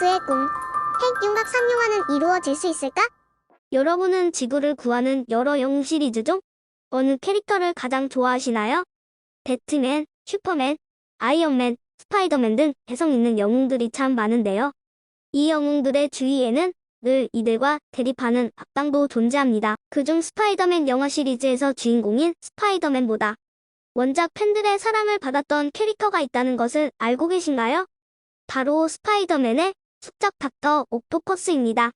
옥토퍼스의 꿈. 핵융합 상용화는 이루어질 수 있을까? 여러분은 지구를 구하는 여러 영웅 시리즈 중 어느 캐릭터를 가장 좋아하시나요? 배트맨, 슈퍼맨, 아이언맨, 스파이더맨 등 개성 있는 영웅들이 참 많은데요. 이 영웅들의 주위에는 늘 이들과 대립하는 악당도 존재합니다. 그중 스파이더맨 영화 시리즈에서 주인공인 스파이더맨보다 원작 팬들의 사랑을 받았던 캐릭터가 있다는 것을 알고 계신가요? 바로 스파이더맨의 숙적 닥터 옥토퍼스입니다.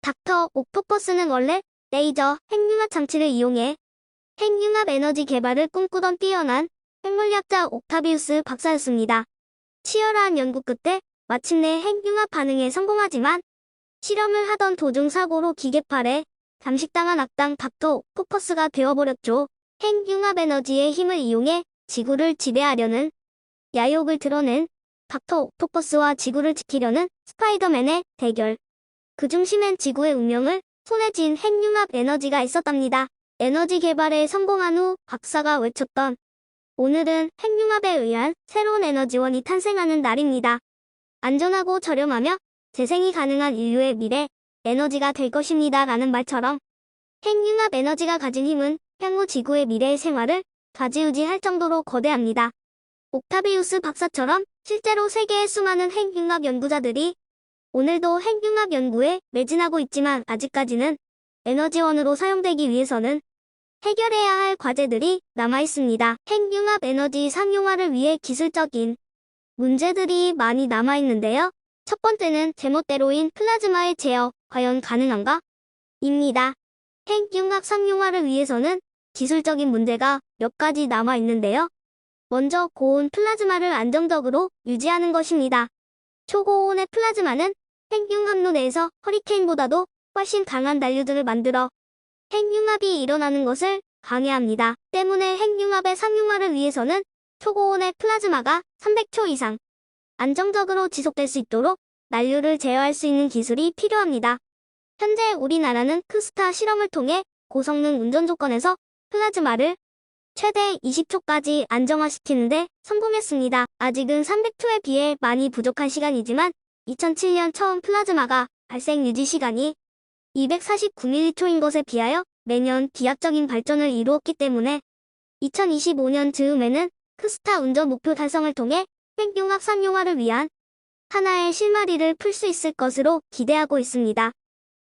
닥터 옥토퍼스는 원래 레이저 핵융합 장치를 이용해 핵융합 에너지 개발을 꿈꾸던 뛰어난 핵물리학자 옥타비우스 박사였습니다. 치열한 연구 끝에 마침내 핵융합 반응에 성공하지만 실험을 하던 도중 사고로 기계팔에 잠식당한 악당 닥터 옥토퍼스가 되어버렸죠. 핵융합 에너지의 힘을 이용해 지구를 지배하려는 야욕을 드러낸 닥터 옥토퍼스와 지구를 지키려는 스파이더맨의 대결. 그 중심엔 지구의 운명을 손에 쥔 핵융합 에너지가 있었답니다. 에너지 개발에 성공한 후 박사가 외쳤던 오늘은 핵융합에 의한 새로운 에너지원이 탄생하는 날입니다. 안전하고 저렴하며 재생이 가능한 인류의 미래 에너지가 될 것입니다. 라는 말처럼 핵융합 에너지가 가진 힘은 향후 지구의 미래의 생활을 좌지우지할 정도로 거대합니다. 옥타비우스 박사처럼 실제로 세계의 수많은 핵융합 연구자들이 오늘도 핵융합 연구에 매진하고 있지만 아직까지는 에너지원으로 사용되기 위해서는 해결해야 할 과제들이 남아 있습니다. 핵융합 에너지 상용화를 위해 기술적인 문제들이 많이 남아 있는데요. 첫 번째는 제멋대로인 플라즈마의 제어, 과연 가능한가? 입니다. 핵융합 상용화를 위해서는 기술적인 문제가 몇 가지 남아 있는데요. 먼저 고온 플라즈마를 안정적으로 유지하는 것입니다. 초고온의 플라즈마는 핵융합로 내에서 허리케인보다도 훨씬 강한 난류들을 만들어 핵융합이 일어나는 것을 방해합니다. 때문에 핵융합의 상용화를 위해서는 초고온의 플라즈마가 300초 이상 안정적으로 지속될 수 있도록 난류를 제어할 수 있는 기술이 필요합니다. 현재 우리나라는 크스타 실험을 통해 고성능 운전 조건에서 플라즈마를 최대 20초까지 안정화시키는데 성공했습니다. 아직은 300초에 비해 많이 부족한 시간이지만 2007년 처음 플라즈마가 발생 유지 시간이 249ml초인 것에 비하여 매년 비약적인 발전을 이루었기 때문에 2025년 즈음에는 크스타 운전 목표 달성을 통해 핵융합 상용화를 위한 하나의 실마리를 풀 수 있을 것으로 기대하고 있습니다.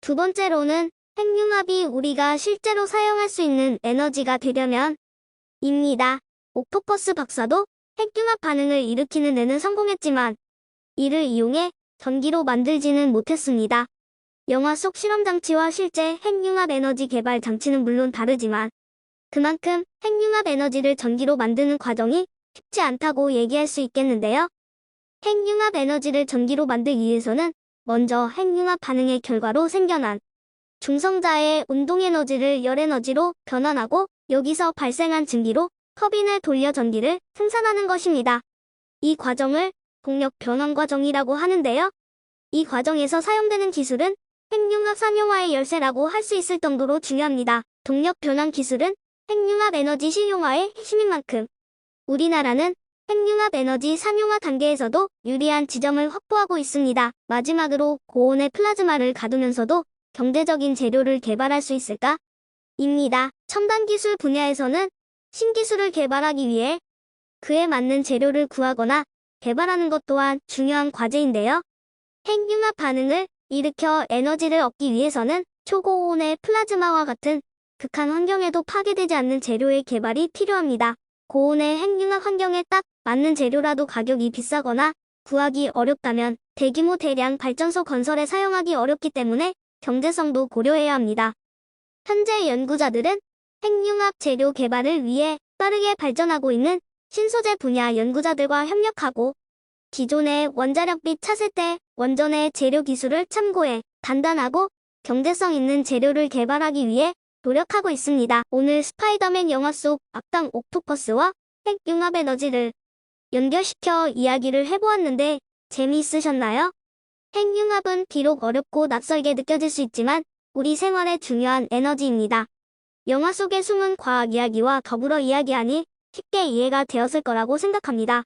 두 번째로는 핵융합이 우리가 실제로 사용할 수 있는 에너지가 되려면 입니다. 옥토퍼스 박사도 핵융합 반응을 일으키는 데는 성공했지만 이를 이용해 전기로 만들지는 못했습니다. 영화 속 실험 장치와 실제 핵융합 에너지 개발 장치는 물론 다르지만 그만큼 핵융합 에너지를 전기로 만드는 과정이 쉽지 않다고 얘기할 수 있겠는데요. 핵융합 에너지를 전기로 만들기 위해서는 먼저 핵융합 반응의 결과로 생겨난 중성자의 운동 에너지를 열 에너지로 변환하고 여기서 발생한 증기로 터빈을 돌려 전기를 생산하는 것입니다. 이 과정을 동력 변환 과정이라고 하는데요. 이 과정에서 사용되는 기술은 핵융합 상용화의 열쇠라고 할 수 있을 정도로 중요합니다. 동력 변환 기술은 핵융합 에너지 실용화의 핵심인 만큼 우리나라는 핵융합 에너지 상용화 단계에서도 유리한 지점을 확보하고 있습니다. 마지막으로 고온의 플라즈마를 가두면서도 경제적인 재료를 개발할 수 있을까? 입니다. 첨단 기술 분야에서는 신기술을 개발하기 위해 그에 맞는 재료를 구하거나 개발하는 것 또한 중요한 과제인데요. 핵융합 반응을 일으켜 에너지를 얻기 위해서는 초고온의 플라즈마와 같은 극한 환경에도 파괴되지 않는 재료의 개발이 필요합니다. 고온의 핵융합 환경에 딱 맞는 재료라도 가격이 비싸거나 구하기 어렵다면 대규모 대량 발전소 건설에 사용하기 어렵기 때문에 경제성도 고려해야 합니다. 현재 연구자들은 핵융합 재료 개발을 위해 빠르게 발전하고 있는 신소재 분야 연구자들과 협력하고 기존의 원자력 및 차세대 원전의 재료 기술을 참고해 단단하고 경제성 있는 재료를 개발하기 위해 노력하고 있습니다. 오늘 스파이더맨 영화 속 악당 옥토퍼스와 핵융합 에너지를 연결시켜 이야기를 해보았는데 재미있으셨나요? 핵융합은 비록 어렵고 낯설게 느껴질 수 있지만 우리 생활에 중요한 에너지입니다. 영화 속의 숨은 과학 이야기와 더불어 이야기하니 쉽게 이해가 되었을 거라고 생각합니다.